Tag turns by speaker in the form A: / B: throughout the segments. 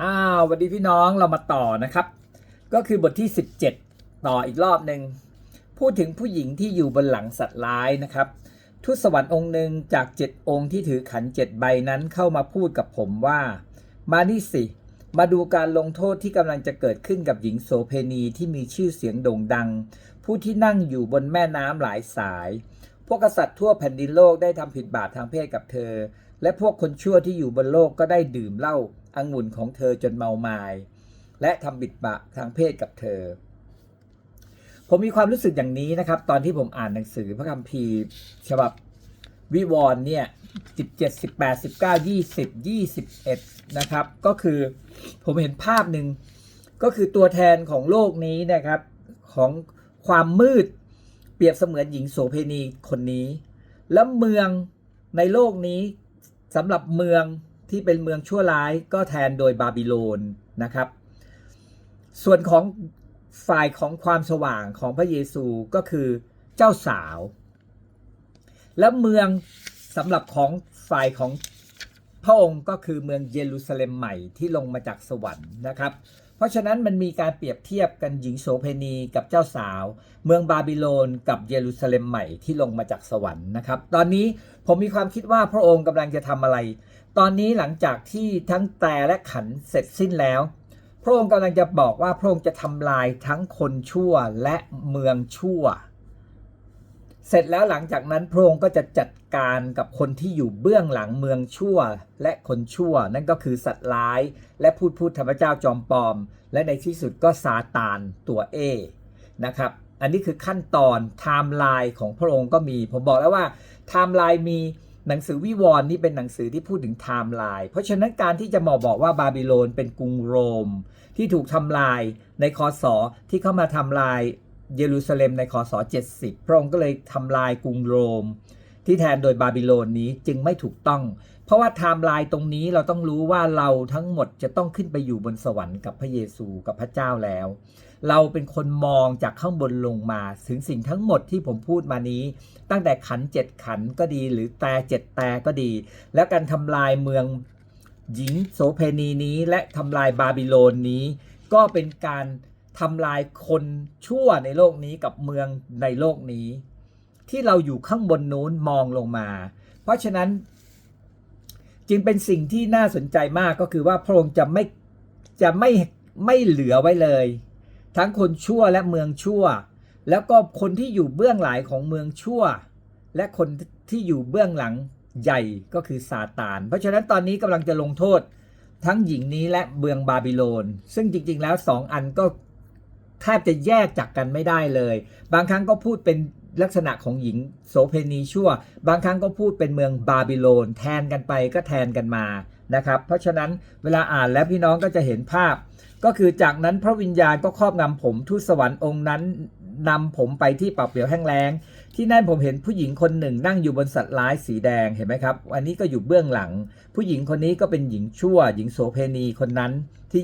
A: อ้าวสวัสดีพี่น้องเรามาต่อนะครับ ก็คือบทที่ 17 ต่ออีกรอบหนึ่งพูดถึงผู้หญิงที่อยู่บนหลังสัตว์ร้ายนะครับ ทูตสวรรค์องค์หนึ่งจากเจ็ดองค์ที่ถือขันเจ็ดใบนั้นเข้ามาพูดกับผมว่า มานี่สิ มาดูการลงโทษที่กำลังจะเกิดขึ้นกับหญิงโสเพณีที่มีชื่อเสียงโด่งดัง ผู้ที่นั่งอยู่บนแม่น้ำหลายสาย พวกกษัตริย์ทั่วแผ่นดินโลกได้ทำผิดบาปทางเพศกับเธอ และพวกคนชั่วที่อยู่บนโลกก็ได้ดื่มเหล้าอังุ่นของเธอจนเมามาย และทำบิดบาทางเพศกับเธอ ผมมีความรู้สึกอย่างนี้นะครับ ตอนที่ผมอ่านหนังสือพระคัมภีร์ ฉบับวิวรณ์เนี่ย17 18 19 20 21นะครับ ก็คือผมเห็นภาพหนึ่งก็คือตัวแทนของโลกนี้นะครับของความมืดเปรียบเสมือนหญิงโสเพณีคนนี้ แล้วเมืองในโลกนี้ สำหรับเมืองที่เป็นเมืองชั่วร้ายก็แทนโดยบาบิโลนนะครับ ส่วนของฝ่ายของความสว่างของพระเยซูก็คือเจ้าสาว และเมืองสำหรับของฝ่ายของพระองค์ก็คือเมืองเยรูซาเล็มใหม่ที่ลงมาจากสวรรค์นะครับ ราะฉะนั้นมันมีการเปรียบเทียบกันหญิงโสเพณีกับเจ้าสาว เมืองบาบิโลนกับเยรูซาเล็มใหม่ที่ลงมาจากสวรรค์นะครับ ตอนนี้ผมมีความคิดว่าพระองค์กำลังจะทำอะไร ตอนนี้หลังจากที่ทั้งแต่และขันเสร็จสิ้นแล้ว พระองค์กำลังจะบอกว่าพระองค์จะทำลายทั้งคนชั่วและเมืองชั่ว เสร็จแล้วหลังจากนั้นพระองค์ก็จะจัดการกับคนที่อยู่เบื้องหลังเมืองชั่วและคนชั่ว นั่นก็คือสัตว์ร้าย และพูดพูดธรรมเจ้าจอมปลอม และในที่สุดก็ซาตานตัวเอนะครับ อันนี้คือขั้นตอนไทม์ไลน์ของพระองค์ก็มี ผมบอกแล้วว่าไทม์ไลน์มีหนังสือวิวรณ์นี่เป็นหนังสือที่พูดถึงไทม์ไลน์เพราะฉะนั้นการที่จะมาบอกว่าบาบิโลนเป็นกรุงโรม ที่ถูกทำลายในคศที่เข้ามาทำลาย เยรูซาเล็มในคศ70 พระองค์ก็เลยทำลายกรุงโรม ที่แทนโดยบาบิโลนนี้จึงไม่ถูกต้อง เพราะว่าไทม์ไลน์ตรงนี้เราต้องรู้ว่าเราทั้งหมดจะต้องขึ้นไปอยู่บนสวรรค์กับพระเยซูกับพระเจ้าแล้ว เราเป็นคนมองจากข้างบนลงมา ถึงสิ่งทั้งหมดที่ผมพูดมานี้ ตั้งแต่ขันเจ็ดขันก็ดี หรือแต่เจ็ดแต่ก็ดี และการทำลายเมืองหญิงโสเพณีนี้และทำลายบาบิโลนนี้ ก็เป็นการ ทำลายคนชั่วในโลกนี้กับเมืองในโลกนี้ ที่เราอยู่ข้างบนนู้นมองลงมา เพราะฉะนั้นจึงเป็นสิ่งที่น่าสนใจมากก็คือว่าพระองค์จะไม่จะไม่ไม่เหลือไว้เลย ทั้งคนชั่วและเมืองชั่ว แล้วก็คนที่อยู่เบื้องหลังของเมืองชั่ว และคนที่อยู่เบื้องหลังใหญ่ก็คือซาตาน เพราะฉะนั้นตอนนี้กำลังจะลงโทษทั้งหญิงนี้และเมืองบาบิโลน ซึ่งจริงๆแล้วสองอันก็ แทบจะแยกจากกันไม่ได้เลย บางครั้งก็พูดเป็นลักษณะของหญิงโสเพณีชั่ว บางครั้งก็พูดเป็นเมืองบาบิโลน แทนกันไปก็แทนกันมานะครับ เพราะฉะนั้นเวลาอ่านแล้วพี่น้องก็จะเห็นภาพ ก็คือจากนั้นพระวิญญาณก็ครอบงำผมทูตสวรรค์องค์นั้นนำผมไปที่ป่าเปลี่ยวแห้งแล้ง ที่นั่นผมเห็นผู้หญิงคนหนึ่งนั่งอยู่บนสัตว์ร้ายสีแดงเห็นไหมครับ อันนี้ก็อยู่เบื้องหลัง ผู้หญิงคนนี้ก็เป็นหญิงชั่ว หญิงโสเพณีคนนั้นที่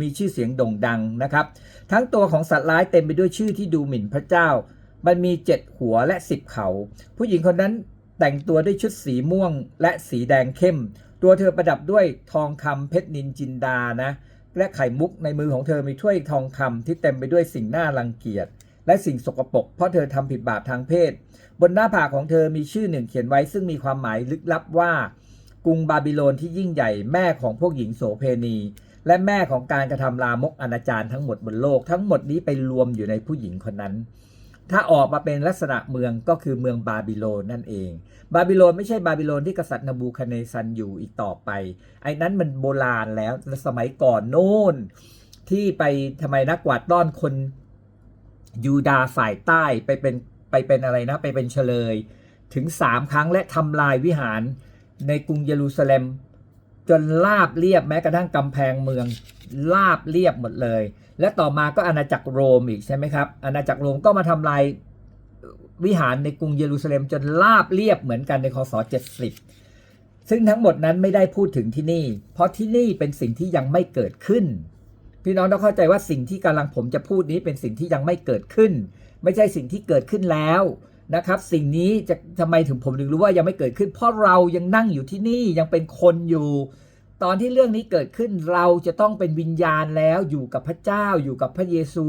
A: มีชื่อเสียงโด่งดังนะครับ ทั้งตัวของสัตว์ร้ายเต็มไปด้วยชื่อที่ดูหมิ่นพระเจ้า มันมีเจ็ดหัวและสิบเขา ผู้หญิงคนนั้นแต่งตัวด้วยชุดสีม่วงและสีแดงเข้ม ตัวเธอประดับด้วยทองคำเพชรนินจินดานะ และไข่มุกในมือของเธอมีถ้วยทองคำที่เต็มไปด้วยสิ่งน่ารังเกียจ และสิ่งสกปรกเพราะเธอทำผิดบาปทางเพศ บนหน้าผากของเธอมีชื่อหนึ่งเขียนไว้ซึ่งมีความหมายลึกลับว่า กรุงบาบิโลนที่ยิ่งใหญ่แม่ของพวกหญิงโสเพณี และแม่ของการกระทำลามกอนาจารทั้งหมดบนโลก ทั้งหมดนี้ไปรวมอยู่ในผู้หญิงคนนั้นถ้าออกมาเป็นลักษณะเมืองก็คือเมืองบาบิโลนนั่นเอง บาบิโลนไม่ใช่บาบิโลนที่กษัตริย์นบูคาเนซันอยู่อีกต่อไป ไอ้นั้นมันโบราณแล้วสมัยก่อนโน้นที่ไปทำไมนักกวาดต้อนคน ยูดาห์ฝ่ายใต้ไปเป็นไปเป็นอะไรนะไปเป็นเฉลย ถึงสามครั้งและทำลายวิหารในกรุงเยรูซาเล็ม จนลาบเรียบแม้กระทั่งกำแพงเมืองลาบเรียบหมดเลย และต่อมาก็อาณาจักรโรมอีกใช่ไหมครับอาณาจักรโรมก็มาทำลายวิหารในกรุงเยรูซาเล็มจนลาบเรียบเหมือนกันในคศ70 ซึ่งทั้งหมดนั้นไม่ได้พูดถึงที่นี่ เพราะที่นี่เป็นสิ่งที่ยังไม่เกิดขึ้น พี่น้องต้องเข้าใจว่าสิ่งที่กำลังผมจะพูดนี้เป็นสิ่งที่ยังไม่เกิดขึ้น ไม่ใช่สิ่งที่เกิดขึ้นแล้วนะครับ สิ่งนี้จะทำไมถึงผมถึงรู้ว่ายังไม่เกิดขึ้น เพราะเรายังนั่งอยู่ที่นี่ยังเป็นคนอยู่ ตอนที่เรื่องนี้เกิดขึ้นเราจะต้องเป็นวิญญาณแล้วอยู่กับพระเจ้าอยู่กับพระเยซู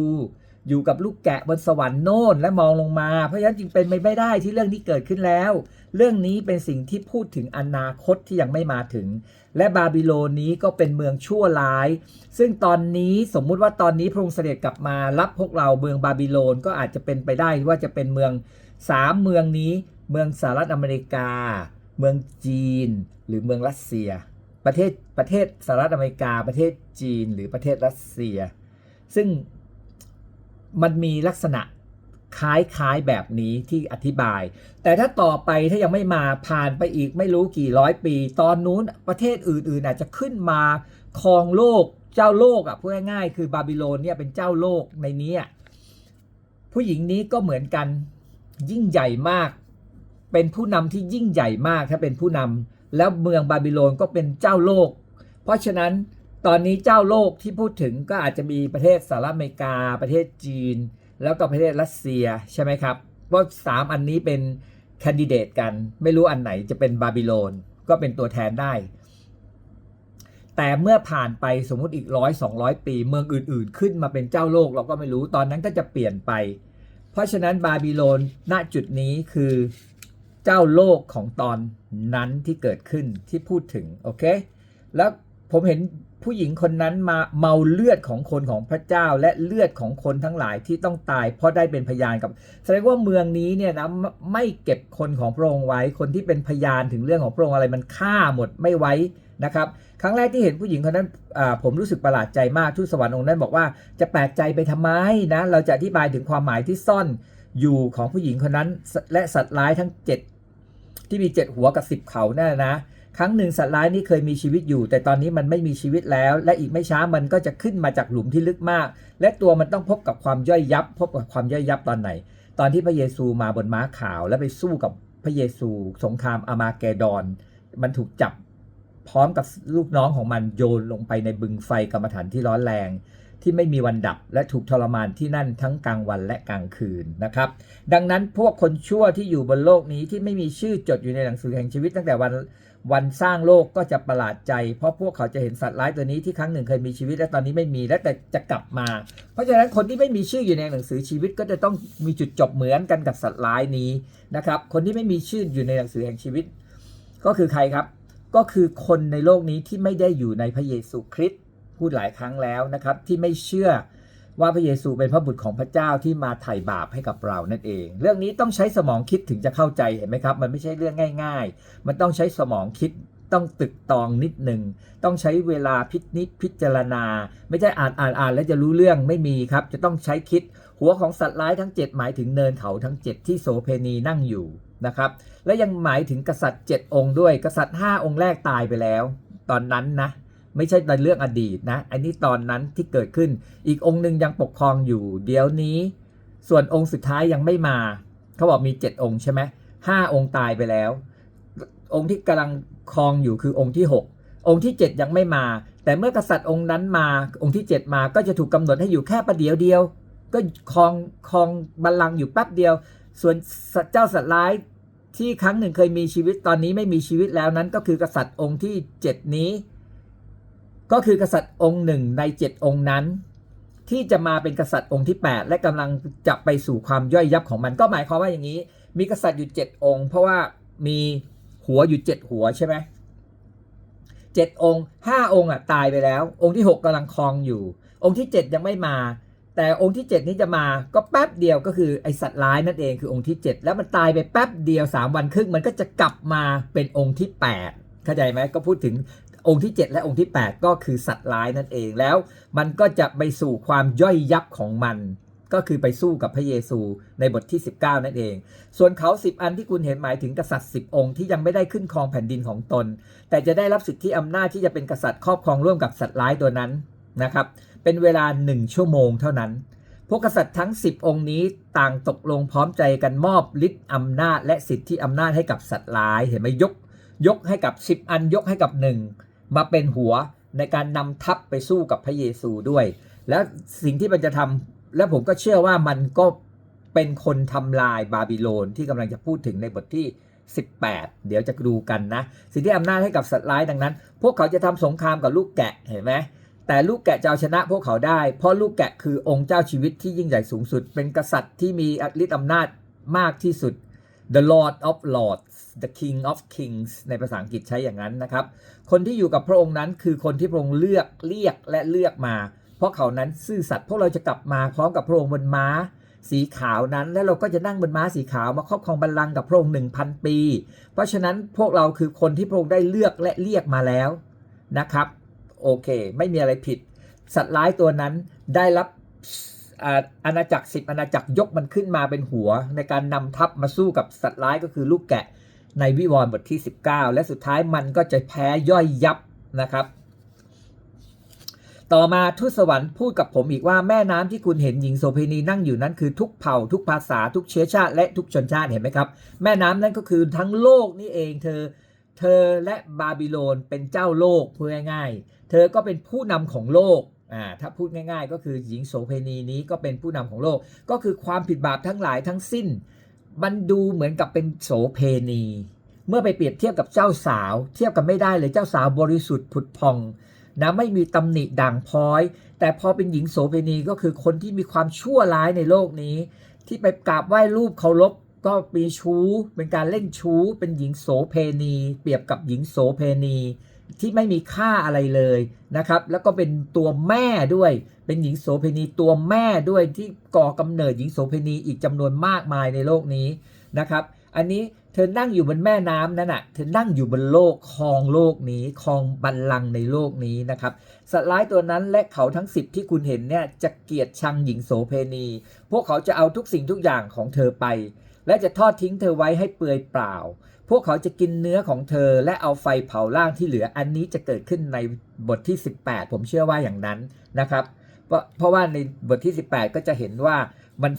A: อยู่กับลูกแกะบนสวรรค์โน่นและมองลงมา เพราะฉะนั้นจึงเป็นไปไม่ได้ที่เรื่องนี้เกิดขึ้นแล้ว เรื่องนี้เป็นสิ่งที่พูดถึงอนาคตที่ยังไม่มาถึง และบาบิโลนนี้ก็เป็นเมืองชั่วร้าย ซึ่งตอนนี้สมมุติว่าตอนนี้พระองค์เสด็จกลับมารับพวกเราเมืองบาบิโลนก็อาจจะเป็นไปได้ว่าจะเป็นเมืองสามเมืองนี้ เมืองสหรัฐอเมริกา เมืองจีน หรือเมืองรัสเซีย ประเทศประเทศสหรัฐอเมริกา ประเทศจีน หรือประเทศรัสเซีย ซึ่ง มันมีลักษณะคล้ายๆแบบนี้ที่อธิบาย แต่ถ้าต่อไปถ้ายังไม่มาผ่านไปอีกไม่รู้กี่ร้อยปี ตอนนู้นประเทศอื่นๆอาจจะขึ้นมาครองโลกเจ้าโลกอะพูดง่ายๆคือบาบิโลนเนี่ยเป็นเจ้าโลกในนี้ผู้หญิงนี้ก็เหมือนกันยิ่งใหญ่มาก เป็นผู้นำที่ยิ่งใหญ่มากถ้าเป็นผู้นำแล้วเมืองบาบิโลนก็เป็นเจ้าโลก เพราะฉะนั้น ตอนนี้เจ้าโลกที่พูดถึงก็อาจจะมีประเทศสหรัฐอเมริกา ประเทศจีน แล้วก็ประเทศรัสเซียใช่ไหมครับเพราสามอันนี้เป็นคนดิเดตกัน ไม่รู้อันไหนจะเป็นบาบิโลนก็เป็นตัวแทนได้ แต่เมื่อผ่านไปสมมุติอีกร้อยสองร้อยปี เมืองอื่น ๆ ขึ้นมาเป็นเจ้าโลกเราก็ไม่รู้ตอนนั้นก็จะเปลี่ยนไป เพราะฉะนั้นบาบิโลนณจุดนี้คือเจ้าโลกของตอนนั้นที่เกิดขึ้นที่พูดถึงโอเคแล้วผมเห็น ผู้หญิงคนนั้นมาเมาเลือดของคนของพระเจ้าและเลือดของคนทั้งหลายที่ต้องตาย เพราะได้เป็นพยานกับ แสดงว่าเมืองนี้เนี่ยนะไม่เก็บคนของพระองค์ไว้ คนที่เป็นพยานถึงเรื่องของพระองค์อะไรมันฆ่าหมดไม่ไว้นะครับ ครั้งแรกที่เห็นผู้หญิงคนนั้นผมรู้สึกประหลาดใจมากทูตสวรรค์องค์นั้นบอกว่าจะแปลกใจไปทำไมนะ เราจะอธิบายถึงความหมายที่ซ่อนอยู่ของผู้หญิงคนนั้น และสัตว์ร้ายทั้ง 7 ที่มี 7 หัวกับ 10 เขานั่นนะ ครั้งหนึ่งสัตว์ร้ายนี้เคยมีชีวิตอยู่ แต่ตอนนี้มันไม่มีชีวิตแล้ว และอีกไม่ช้ามันก็จะขึ้นมาจากหลุมที่ลึกมาก และตัวมันต้องพบกับความย่อยยับ พบกับความย่อยยับตอนไหน ตอนที่พระเยซูมาบนม้าขาว และไปสู้กับพระเยซู สงครามอามาเกดอน มันถูกจับพร้อมกับลูกน้องของมันโยนลงไปในบึงไฟกรรมฐานที่ร้อนแรง ที่ไม่มีวันดับและถูกทรมานที่นั่นทั้งกลางวันและกลางคืนนะครับ ดังนั้นพวกคนชั่วที่อยู่บนโลกนี้ที่ไม่มีชื่อจดอยู่ในหนังสือแห่งชีวิตตั้งแต่วัน วันสร้างโลกก็จะประหลาดใจ เพราะพวกเขาจะเห็นสัตว์ร้ายตัวนี้ที่ครั้งหนึ่งเคยมีชีวิตและตอนนี้ไม่มีและแต่จะกลับมา เพราะฉะนั้นคนที่ไม่มีชื่ออยู่ในหนังสือชีวิตก็จะต้องมีจุดจบเหมือนกันกับสัตว์ร้ายนี้นะครับ คนที่ไม่มีชื่ออยู่ในหนังสือแห่งชีวิต ก็คือใครครับ ก็คือคนในโลกนี้ที่ไม่ได้อยู่ในพระเยซูคริสต์พูดหลายครั้งแล้วนะครับที่ไม่เชื่อ ว่าพระเยซูเป็นพระบุตรของพระเจ้าที่มาไถ่บาปให้กับเรานั่นเอง เรื่องนี้ต้องใช้สมองคิดถึงจะเข้าใจเห็นไหมครับ มันไม่ใช่เรื่องง่าย ๆ มันต้องใช้สมองคิดต้องตึกตองนิดหนึ่ง ต้องใช้เวลาพินิจพิจารณา ไม่ใช่อ่านอ่านอ่านแล้วจะรู้เรื่องไม่มีครับ จะต้องใช้คิด หัวของสัตว์ร้ายทั้ง 7 หมายถึงเนินเขาทั้ง 7 ที่โสเพณีนั่งอยู่นะครับ และยังหมายถึงกษัตริย์ 7 องค์ด้วย กษัตริย์ 5 องค์แรกตายไปแล้ว ตอนนั้นนะ ไม่ใช่ในเรื่องอดีตนะอันนี้ตอนนั้นที่เกิดขึ้น อีกองค์หนึ่งยังปกครองอยู่เดี๋ยวนี้ ส่วนองค์สุดท้ายยังไม่มา เขาบอกมี7องค์ใช่ไหมห้าองค์ตายไปแล้ว องค์ที่กำลังครองอยู่คือองค์ที่6องค์ที่7ยังไม่มา แต่เมื่อกษัตริย์องค์นั้นมาองค์ที่7มาก็จะถูกกำหนดให้อยู่แค่ประเดียวเดียว ก็ครองครองบัลลังก์อยู่แป๊บเดียว ส่วนเจ้าสัตว์ร้ายที่ครั้งหนึ่งเคยมีชีวิตตอนนี้ไม่มีชีวิตแล้วนั้นก็คือกษัตริย์องค์ที่ 7 นี้ ก็คือกษัตริย์องค์หนึ่งใน7องค์นั้น ที่จะมาเป็นกษัตริย์องค์ที่ 8 และกำลังจะไปสู่ความย่อยยับของมันก็หมายความว่าอย่างนี้ มีกษัตริย์อยู่ 7 องค์ เพราะว่ามีหัวอยู่ 7 หัวใช่ไหมเจ็ดองค์ห้าองค์อะตายไปแล้ว องค์ที่ 6กำลังครองอยู่ องค์ที่ 7 ยังไม่มา แต่องค์ที่ 7 นี้จะมาก็แป๊บเดียวก็คือไอสัตว์ร้ายนั่นเองคือองค์ที่ 7 แล้วมันตายไปแป๊บเดียว 3 วันครึ่งมันก็จะกลับมาเป็นองค์ที่ 8 เข้าใจไหมก็พูดถึง องค์ที่ 7 และองค์ที่ 8 ก็คือสัตว์ร้ายนั่นเองแล้ว มันก็จะไปสู่ความย่อยยับของมัน ก็คือไปสู้กับพระเยซูในบทที่ 19 นั่นเอง ส่วนเขา 10 อันที่คุณเห็นหมายถึงกษัตริย์ 10 องค์ที่ยังไม่ได้ขึ้นครองแผ่นดินของตน แต่จะได้รับสิทธิอำนาจที่จะเป็นกษัตริย์ครอบครองร่วมกับสัตว์ร้ายตัวนั้นนะครับเป็นเวลา 1 ชั่วโมงเท่านั้นพวกกษัตริย์ทั้ง 10 องค์นี้ต่างตกลงพร้อมใจกันมอบฤทธิ์อำนาจและสิทธิอำนาจให้กับสัตว์ร้าย เห็นไหมยก ยกให้กับ 10 อันยกให้กับหนึ่ง มาเป็นหัวในการนำทัพไปสู้กับพระเยซูด้วย แล้วสิ่งที่มันจะทำและผมก็เชื่อว่ามันก็เป็นคนทำลายบาบิโลนที่กำลังจะพูดถึงในบทที่ 18 เดี๋ยวจะดูกันนะ สิ่งทธิอำนาจให้กับสัตว์ร้ายดังนั้น พวกเขาจะทำสงครามกับลูกแกะเห็นไหมแต่ลูกแกะจะเอาชนะพวกเขาได้ เพราะลูกแกะคือองค์เจ้าชีวิตที่ยิ่งใหญ่สูงสุด เป็นกษัตริย์ที่มีฤทธิ์อำนาจมากที่สุด the Lord of Lords the King of Kings ในภาษาอังกฤษใช้อย่างนั้นนะครับ คนที่อยู่กับพระองค์นั้นคือคนที่พระองค์เลือกเรียกและเลือกมา เพราะเขานั้นซื่อสัตย์พวกเราจะกลับมาพร้อมกับพระองค์บนม้าสีขาวนั้น แล้วเราก็จะนั่งบนม้าสีขาวมาครอบครองบัลลังก์กับพระองค์หนึ่งพันปี เพราะฉะนั้นพวกเราคือคนที่พระองค์ได้เลือกและเรียกมาแล้วนะครับ โอเค ไม่มีอะไรผิด สัตว์ร้ายตัวนั้นได้รับ อาณาจักรสิบอาณาจักรยกมันขึ้นมาเป็นหัว ในการนำทัพมาสู้กับสัตว์ร้ายก็คือลูกแกะในวิวรณ์บทที่ 19 และสุดท้ายมันก็จะแพ้ย่อยยับนะครับ ต่อมาทูตสวรรค์พูดกับผมอีกว่าแม่น้ำที่คุณเห็นหญิงโสเภณีนั่งอยู่นั้นคือทุกเผ่า ทุกภาษา ทุกเชื้อชาติและทุกชนชาติเห็นไหมครับ แม่น้ำนั้นก็คือทั้งโลกนี่เองเธอ เธอและบาบิโลนเป็นเจ้าโลกพูดง่ายๆเธอก็เป็นผู้นำของโลก อ่าถ้าพูดง่าย ๆ ก็คือหญิงโสเภณีนี้ก็เป็นผู้นำของโลก ก็คือความผิดบาปทั้งหลายทั้งสิ้น มันดูเหมือนกับเป็นโสเพณี เมื่อไปเปรียบเทียบกับเจ้าสาว เทียบกันไม่ได้เลยเจ้าสาวบริสุทธิ์ผุดพองนะไม่มีตำหนิด่างพร้อย แต่พอเป็นหญิงโสเภณีก็คือคนที่มีความชั่วร้ายในโลกนี้ ที่ไปกราบไหว้รูปเคารพก็มีชู้ เป็นการเล่นชู้ เป็นหญิงโสเพณี เปรียบกับหญิงโสเพณี ที่ไม่มีค่าอะไรเลยนะครับ แล้วก็เป็นตัวแม่ด้วย เป็นหญิงโสเภณีตัวแม่ด้วยที่ก่อกำเนิดหญิงโสเภณีอีกจำนวนมากมายในโลกนี้นะครับ อันนี้เธอนั่งอยู่บนแม่น้ำนั่นน่ะ เธอนั่งอยู่บนโลกครองโลกนี้ครองบัลลังก์ในโลกนี้นะครับ สัตว์ร้ายตัวนั้นและเขาทั้งสิบที่คุณเห็นเนี่ยจะเกลียดชังหญิงโสเพณี พวกเขาจะเอาทุกสิ่งทุกอย่างของเธอไป และจะทอดทิ้งเธอไว้ให้เปลือยเปล่า พวกเขาจะกินเนื้อของเธอและเอาไฟเผาร่างที่เหลืออันนี้จะเกิดขึ้นในบทที่ 18 ผมเชื่อว่าอย่างนั้นนะครับ เพราะเพราะว่าในบทที่ 18 ก็จะเห็นว่ามัน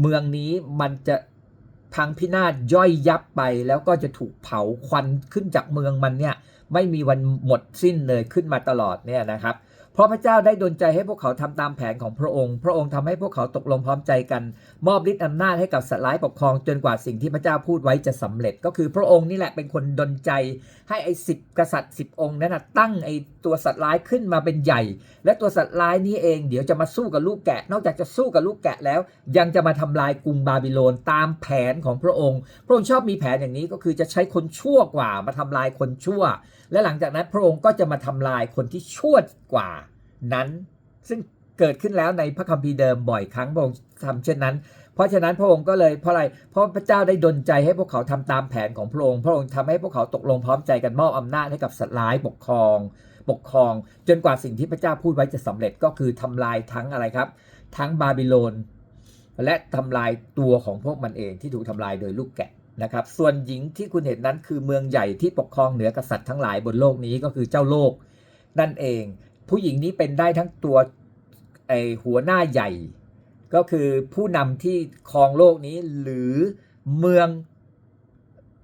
A: เมืองนี้มันจะพังพินาศย่อยยับไป แล้วก็จะถูกเผาควันขึ้นจากเมืองมันเนี่ยไม่มีวันหมดสิ้นเลยขึ้นมาตลอดเนี่ยนะครับ เพราะพระเจ้าได้ดลใจให้พวกเขาทำตามแผนของพระองค์ พระองค์ทำให้พวกเขาตกลงพร้อมใจกัน มอบฤทธิ์อำนาจให้กับสัตว์ร้ายปกครองจนกว่าสิ่งที่พระเจ้าพูดไว้จะสำเร็จ ก็คือพระองค์นี่แหละเป็นคนดลใจ ให้ไอ้สิบกษัตริย์สิบองค์นั้นนะตั้งไอ้ตัวสัตว์ร้ายขึ้นมาเป็นใหญ่ และตัวสัตว์ร้ายนี้เองเดี๋ยวจะมาสู้กับลูกแกะ นอกจากจะสู้กับลูกแกะแล้ว ยังจะมาทำลายกรุงบาบิโลนตามแผนของพระองค์ พระองค์ชอบมีแผนอย่างนี้ก็คือจะใช้คนชั่วกว่ามาทำลายคนชั่ว และหลังจากนั้นพระองค์ก็จะมาทำลายคนที่ชั่วกว่านั้น ซึ่งเกิดขึ้นแล้วในพระคัมภีร์เดิมบ่อยครั้งพระองค์ทำเช่นนั้น เพราะฉะนั้นพระองค์ก็เลยเพราะอะไรเพราะพระเจ้าได้ดลใจให้พวกเขาทำตามแผนของพระองค์พระองค์ทำให้พวกเขาตกลงพร้อมใจกันมอบอำนาจให้กับสัตว์ร้ายปกครอง ปกครอง จนกว่าสิ่งที่พระเจ้าพูดไว้จะสำเร็จก็คือทำลายทั้งอะไรครับ ทั้งบาบิโลนและทำลายตัวของพวกมันเองที่ถูกทำลายโดยลูกแกะ นะครับ ส่วนหญิงที่คุณเห็นนั้นคือเมืองใหญ่ที่ปกครองเหนือกษัตริย์ทั้งหลายบนโลกนี้ก็คือเจ้าโลก นั่นเอง ผู้หญิงนี้เป็นได้ทั้งตัวไอหัวหน้าใหญ่ ก็คือผู้นำที่ครองโลกนี้หรือเมือง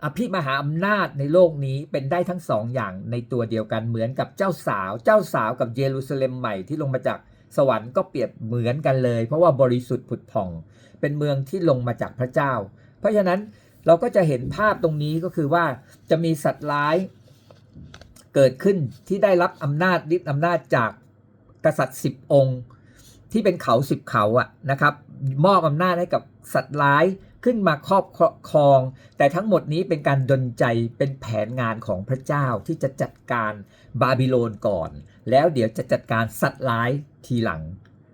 A: อภิมหาอำนาจในโลกนี้เป็นได้ทั้งสองอย่างในตัวเดียวกันเหมือนกับเจ้าสาว เจ้าสาวกับเยรูซาเล็มใหม่ที่ลงมาจากสวรรค์ก็เปรียบเหมือนกันเลย เพราะว่าบริสุทธิ์ผุดผ่อง เป็นเมืองที่ลงมาจากพระเจ้า เพราะฉะนั้น เราก็จะเห็นภาพตรงนี้ก็คือว่าจะมีสัตว์ร้ายเกิดขึ้นที่ได้รับอำนาจฤทธิ์อำนาจจากกษัตริย์สิบองค์ ที่เป็นเขาสิบเขาอะนะครับมอบอำนาจให้กับสัตว์ร้ายขึ้นมาครอบครอง แต่ทั้งหมดนี้เป็นการดลใจเป็นแผนงานของพระเจ้าที่จะจัดการบาบิโลนก่อน แล้วเดี๋ยวจะจัดการสัตว์ร้ายทีหลัง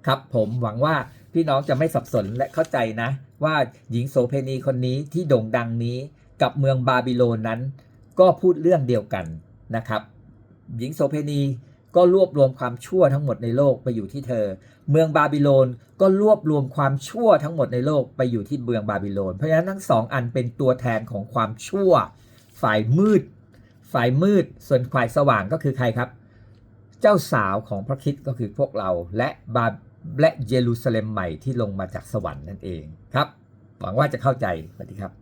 A: ครับ ผมหวังว่า พี่น้องจะไม่สับสนและเข้าใจนะ ว่าหญิงโสเพณีคนนี้ที่โด่งดังนี้กับเมืองบาบิโลนนั้น ก็พูดเรื่องเดียวกันนะครับ หญิงโสเพณีก็รวบรวมความชั่วทั้งหมดในโลกไปอยู่ที่เธอ เมืองบาบิโลนก็รวบรวมความชั่วทั้งหมดในโลกไปอยู่ที่เมืองบาบิโลน เพราะฉะนั้นทั้งสองอันเป็นตัวแทนของความชั่ว ฝ่ายมืด ฝ่ายมืด ส่วนฝ่ายสว่างก็คือใครครับ เจ้าสาวของพระคริสต์ก็คือพวกเราและบา และเยรูซาเล็มใหม่ที่ลงมาจากสวรรค์นั่นเองครับ หวังว่าจะเข้าใจสวัสดีครับ